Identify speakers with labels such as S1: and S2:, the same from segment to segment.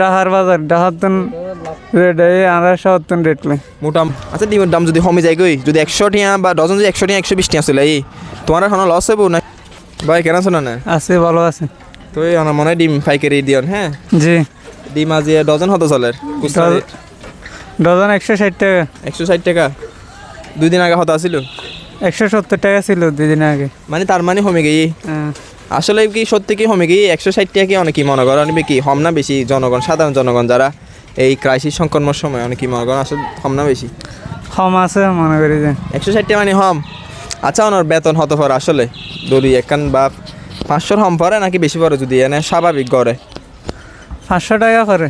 S1: ডাহার বাজার ডাহাতন রেট এই আড়াই
S2: মোটাম আচ্ছা ডিমের দাম যদি কমে যায় গই যদি একশো টিয়া বা ডজন যদি একশো টিয়া একশো বিশ টিয়া চলে এই তোমার এখন লস হব না? ভাই কেন শোনা না?
S1: আছে ভালো আছে।
S2: তো এই আমার মনে হয় ডিম পাইকারি দিয়ন হ্যাঁ?
S1: জি।
S2: ডিম আজ ডজন হতো চলের
S1: ডজন একশো ষাট টাকা।
S2: একশো ষাট টাকা? দুই দিন আগে হতো আসিল
S1: একশো সত্তর টাকা ছিল দুই দিন আগে।
S2: মানে তার মানে কমে গেই।
S1: হ্যাঁ।
S2: আসলে কি সত্যি কি কমে গিয়ে একশো ষাট টাকা কি অনেকেই মনে করেন অনেক কি হম না বেশি? জনগণ সাধারণ জনগণ যারা এই ক্রাইসিস সংকটময় সময় অনেকেই মনে করেন আসলে হম না বেশি?
S1: কম আছে মনে করি যে।
S2: একশো ষাট টাকা মানে হম? আচ্ছা ওনার বেতন হতে পারে আসলে? দড়ি একান বা পাঁচশোর হম পরে নাকি বেশি পরে যদি এনে স্বাভাবিক গড়ে?
S1: পাঁচশো টাকা করে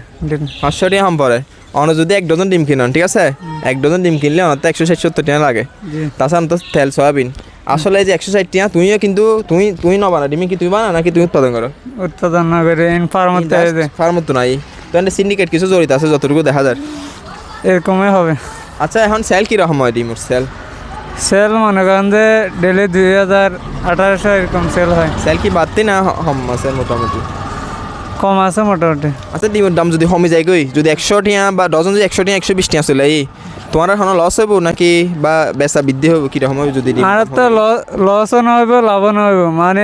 S2: পাঁচশো টাকা হম পরে। অন যদি এক ডজন ডিম কিনন ঠিক আছে? এক ডজন ডিম কিনলে অনেক তো একশো ষাট সত্তর টাকা লাগে। তাছাড়া তো তেল সয়াবিন। আসলে এই যে একশো ষাট টিয়া তুমিও কিন্তু তুমি তুমি নবা না ডিমি কি তুমি বানা নাকি তুমি উৎপাদন করো?
S1: উৎপাদন না করে ইন ফার্মার
S2: তো নাই। তো এখানে সিন্ডিকেট কিছু জড়িত আছে যতটুকু দেখা যায়।
S1: এরকমই হবে।
S2: আচ্ছা এখন সেল কীরকম হয় ডিমুর সেল
S1: সেল মনে করেন যে ডেলি দুই হাজার আঠারোশো এরকম সেল হয়।
S2: সেল কি বাড়তি না হম আছে মোটামুটি?
S1: কম আছে মোটামুটি।
S2: আচ্ছা ডিমের দাম যদি কমে যায় গই যদি একশো টিয়া বা ডজন যদি একশো টিয়া একশো বিশ টিয়া চলে এই তোমার এখন লস হব নাকি বা বেচা বৃদ্ধি হবে কীরকম হবে যদি
S1: আর তো লসও না হইব লাভও না হইব মানে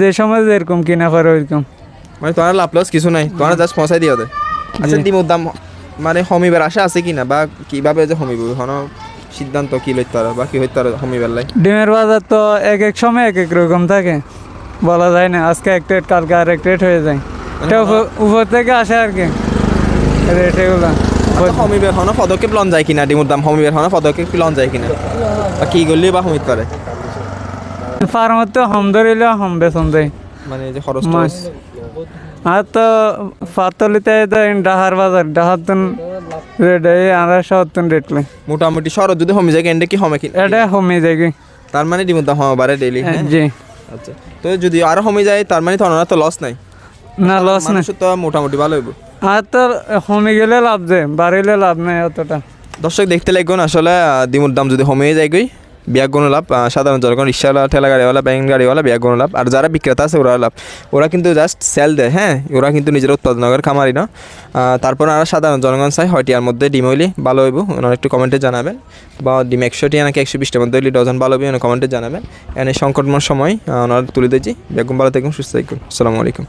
S1: যে সময় যেরকম কিনা পারে ওইরকম।
S2: মানে তোমার লাভ লস কিছু নাই তোমার জাস্ট পৌঁছাই দিয়ে আচ্ছা ডিমের দাম মানে কমিবার আশা আছে কিনা বা কীভাবে যে কমিব এখন সিদ্ধান্ত কি লইতে পারো বা কি হইতে পারো কমিবার লাই
S1: ডিমের বাজার তো এক এক সময় এক এক রকম থাকে। বলা যায় না আজকে এক রেট কালকে আর এক রেট হয়ে যায়। এটা উপর- উপর থেকে আসে আর কি।
S2: আচ্ছা হন পদক্ষেপ লন যায় কিনা? ডিমের দাম কমিবার হন পদক্ষেপ লন যায় কিনা? বা কি করলে বা
S1: তো হম ধরিলে হম দেয়
S2: মানে যে খরচ
S1: মাস।
S2: টরচ।
S1: আর তো পাতলিতে তো ডাহার বাজার ডাহার তো রেট এই আড়াই
S2: মোটামুটি শরৎ যদি কমে যায় এন্ডে কি কমে কি
S1: এটা কমে যায় কি।
S2: তার মানে ডিমের দাম হওয়া বাড়ে ডেইলি
S1: জি।
S2: আচ্ছা তো যদি আরও কমে যায় তার মানে তো লস নাই।
S1: না লস না
S2: তো মোটামুটি ভালো হইব।
S1: আর তো কমে গেলে লাভ যায় বাড়িলে লাভ নাই অতটা।
S2: দর্শক দেখতে লাগবেন আসলে ডিমের দাম যদি কমে যায় গই বিয়াক কোনো লাভ সাধারণ জনগণ রিক্সাওয়ালা ঠেলা গাড়িওয়ালা ব্যাঙ্ক গাড়িওয়ালা বিয়াক কোনো লাভ। আর যারা বিক্রেতা আছে ওরা লাভ। ওরা কিন্তু জাস্ট সেল দেয় হ্যাঁ? ওরা কিন্তু নিজের উৎপাদন করে খামারি না। তারপর আর সাধারণ জনগণ চাই হয়টি আর মধ্যে ডিম হইলে ভালো হইব। ওনারা একটু কমেন্টে জানাবেন। বা ডিম একশো টিয়া নাকি একশো বিশটার মধ্যে হইলে ডজন ভালো হবে ওনারা কমেন্টে জানাবেন। এনে সংকটময় সময় ওনারা তুলে দিয়েছি বেগম ভালো থাকুন সুস্থ থাকুন। আসসালামু আলাইকুম।